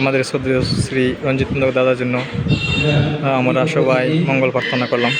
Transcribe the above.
আমাদের শ্রদ্ধেয় শ্রী রঞ্জিত দাদার জন্য আমরা সবাই মঙ্গল প্রার্থনা করলাম।